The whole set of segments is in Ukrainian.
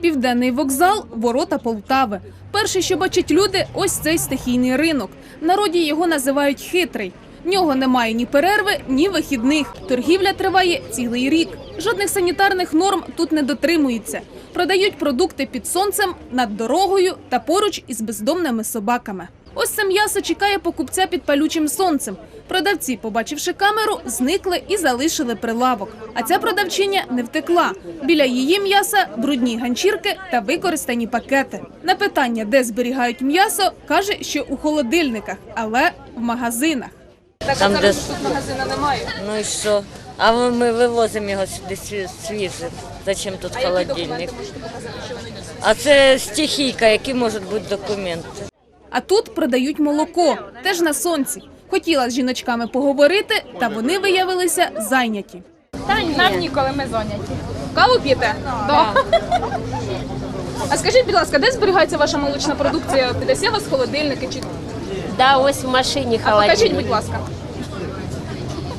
Південний вокзал ворота Полтави. Перше, що бачать люди, ось цей стихійний ринок. В народі його називають хитрий. В нього немає ні перерви, ні вихідних. Торгівля триває цілий рік. Жодних санітарних норм тут не дотримується. Продають продукти під сонцем, над дорогою та поруч із бездомними собаками. Ось це м'ясо чекає покупця під палючим сонцем. Продавці, побачивши камеру, зникли і залишили прилавок. А ця продавчиня не втекла. Біля її м'яса брудні ганчірки та використані пакети. На питання, де зберігають м'ясо, каже, що у холодильниках, але в магазинах. Так зараз де- тут магазина немає. Ну і що? А ми- вивозимо його сюди сві- свіжим. Зачем тут холодильник? А це стихійка, які можуть бути документи. А тут продають молоко, теж на сонці. Хотіла з жіночками поговорити, та вони виявилися зайняті. Та ні. Нам ніколи ми зайняті. Каву п'єте? Да. А скажіть, будь ласка, де зберігається ваша молочна продукція? Є вас холодильники чи Да, ось в машине а покажіть, холодильник. будь ласка.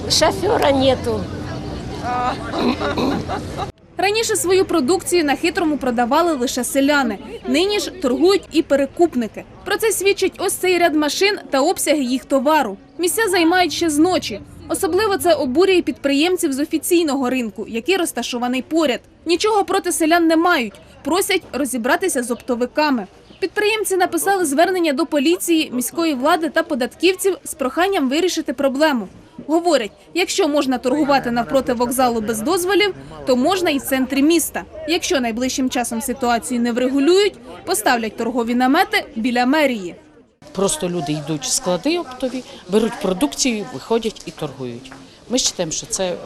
Шофера нету. Раніше свою продукцію на хитрому продавали лише селяни. Нині ж торгують і перекупники. Про це свідчить ось цей ряд машин та обсяги їх товару. Місця займають ще з ночі. Особливо це обурює підприємців з офіційного ринку, який розташований поряд. Нічого проти селян не мають. Просять розібратися з оптовиками. Підприємці написали звернення до поліції, міської влади та податківців з проханням вирішити проблему. Говорять, якщо можна торгувати навпроти вокзалу без дозволів, то можна і в центрі міста. Якщо найближчим часом ситуацію не врегулюють, поставлять торгові намети біля мерії. Просто люди йдуть в склади оптові, беруть продукцію, виходять і торгують. Ми вважаємо, що це е,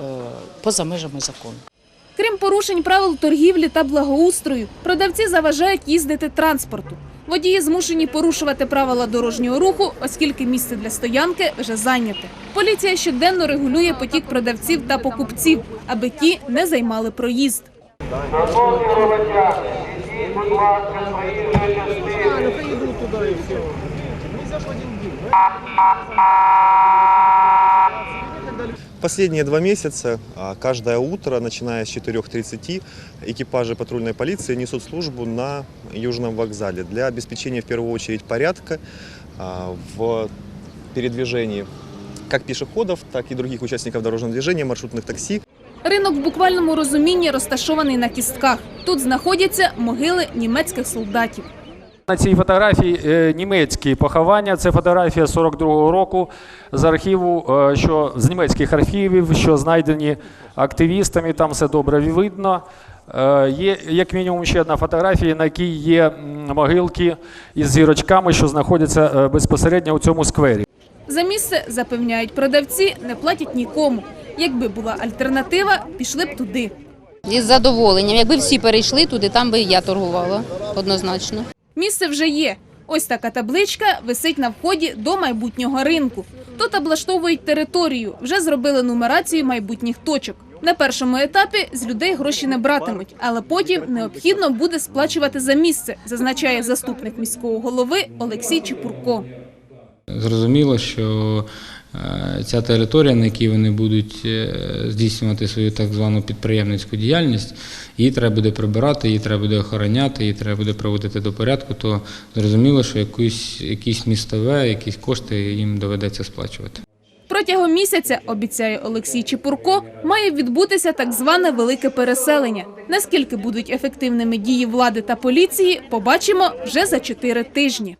поза межами закону. Крім порушень правил торгівлі та благоустрою, продавці заважають їздити транспорту. Водії змушені порушувати правила дорожнього руху, оскільки місце для стоянки вже зайняте. Поліція щоденно регулює потік продавців та покупців, аби ті не займали проїзд. Шановні громадяни, будь. Последние два месяца, каждое утро, начиная с 4.30, экипажи патрульной полиции несут службу на Южном вокзале для обеспечения в первую очередь порядка в передвижении как пешеходов, так и других участников дорожного движения, маршрутных такси. Ринок в буквальному розумінні розташований на кістках. Тут знаходяться могили німецьких солдатів. На цій фотографії е, німецькі поховання. Це фотографія 42-го року з архіву, е, що з німецьких архівів, що знайдені активістами. Там все добре видно. Е, Є як мінімум ще одна фотографія, на якій є могилки із зірочками, що знаходяться безпосередньо у цьому сквері. За місце запевняють продавці, не платять нікому. Якби була альтернатива, пішли б туди. Із задоволенням. Якби всі перейшли туди, там би і я торгувала однозначно. Місце вже є. Ось така табличка висить на вході до майбутнього ринку. Тут облаштовують територію, вже зробили нумерацію майбутніх точок. На першому етапі з людей гроші не братимуть, але потім необхідно буде сплачувати за місце, зазначає заступник міського голови Олексій Чепурко. Зрозуміло, що ця територія, на якій вони будуть е, здійснювати свою так звану підприємницьку діяльність, її треба буде прибирати, її треба буде охороняти, її треба буде приводити до порядку, то зрозуміло, що якусь, якісь містове, якісь кошти їм доведеться сплачувати. Протягом місяця, обіцяє Олексій Чепурко, має відбутися так зване велике переселення. Наскільки будуть ефективними дії влади та поліції, побачимо вже за чотири тижні.